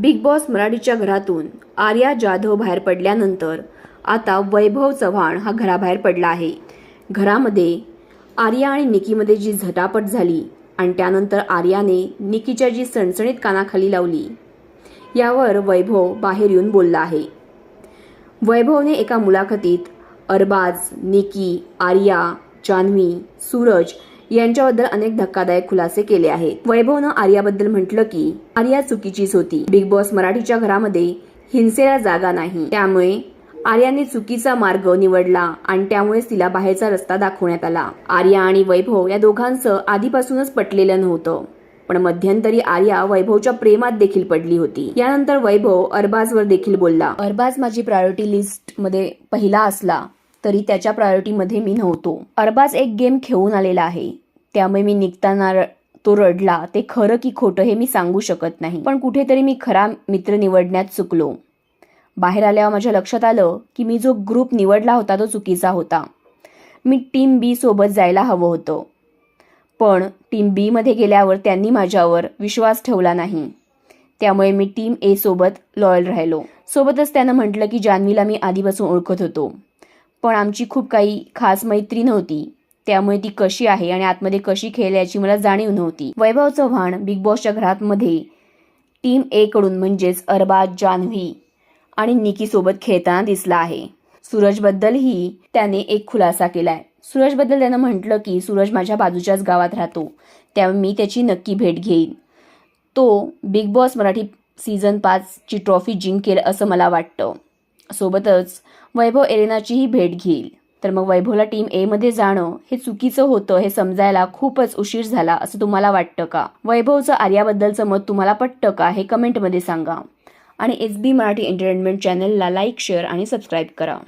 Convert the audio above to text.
Big boss मराठीच्या घरातून आर्या जाधव बाहेर पडल्यानंतर आता वैभव चव्हाण हा घराबाहेर पडला आहे. घरामध्ये आर्या आणि निकीमध्ये जी झटापट झाली आणि त्यानंतर आर्याने निकीच्या जी सणसणीत कानाखाली लावली यावर वैभव बाहेर येऊन बोलला आहे. वैभवने एका मुलाखतीत अरबाज निकी आर्या जान्हवी सूरज यांच्याबद्दल अनेक धक्कादायक खुलासे केले आहेत. वैभवनं आर्याबद्दल म्हटलं की आर्या चुकीचीच होती. बिग बॉस मराठीच्या घरामध्ये हिंसेला जागा नाही. त्यामुळे आर्याने चुकीचा मार्ग निवडला आणि त्यामुळेच तिला बाहेरचा रस्ता दाखवण्यात आला. आर्या आणि वैभव या दोघांचं आधीपासूनच पटलेलं नव्हतं. पण मध्यंतरी आर्या वैभवच्या प्रेमात देखील पडली होती. यानंतर वैभव अरबाजवर देखील बोलला. अरबाज माझी प्रायोरिटी लिस्टमध्ये पहिला असला. तरी त्याच्या प्रायोरिटीमध्ये मी नव्हतो. अरबाज एक गेम खेळून आलेला आहे. त्यामुळे मी निघताना तो रडला. ते खरं की खोटं हे मी सांगू शकत नाही. पण कुठेतरी मी खरा मित्र निवडण्यात चुकलो. बाहेर आल्यावर माझ्या लक्षात आलं की मी जो ग्रुप निवडला होता तो चुकीचा होता. मी टीम बी सोबत जायला हवं होतं. पण टीम बीमध्ये गेल्यावर त्यांनी माझ्यावर विश्वास ठेवला नाही. त्यामुळे मी टीम ए सोबत लॉयल राहिलो. सोबतच त्यानं म्हटलं की जान्हवीला मी आधीपासून ओळखत होतो. पण आमची खूप काही खास मैत्री नव्हती. त्यामुळे ती कशी आहे आणि आतमध्ये कशी खेळ याची मला जाणीव नव्हती. वैभव चव्हाण बिग बॉसच्या घरातमध्ये टीम ए कडून म्हणजेच अरबाज जान्हवी आणि निकीसोबत खेळताना दिसला आहे. सूरजबद्दलही त्याने एक खुलासा केलाय. सूरजबद्दल त्यानं म्हटलं की सूरज माझ्या बाजूच्याच गावात राहतो. त्यामुळे मी त्याची नक्की भेट घेईन. तो बिग बॉस मराठी सीझन पाचची ट्रॉफी जिंकेल असं मला वाटतं. सोबतच वैभव एरेनाचीही भेट घेईल. तर मग वैभवला टीम एमध्ये जाणं हे चुकीचं होतं हे समजायला खूपच उशीर झाला असं तुम्हाला वाटतं का? वैभवचं आर्याबद्दलचं मत तुम्हाला पटतं का हे कमेंटमध्ये सांगा. आणि एस बी मराठी एंटरटेनमेंट चॅनलला लाईक शेअर आणि सबस्क्राईब करा.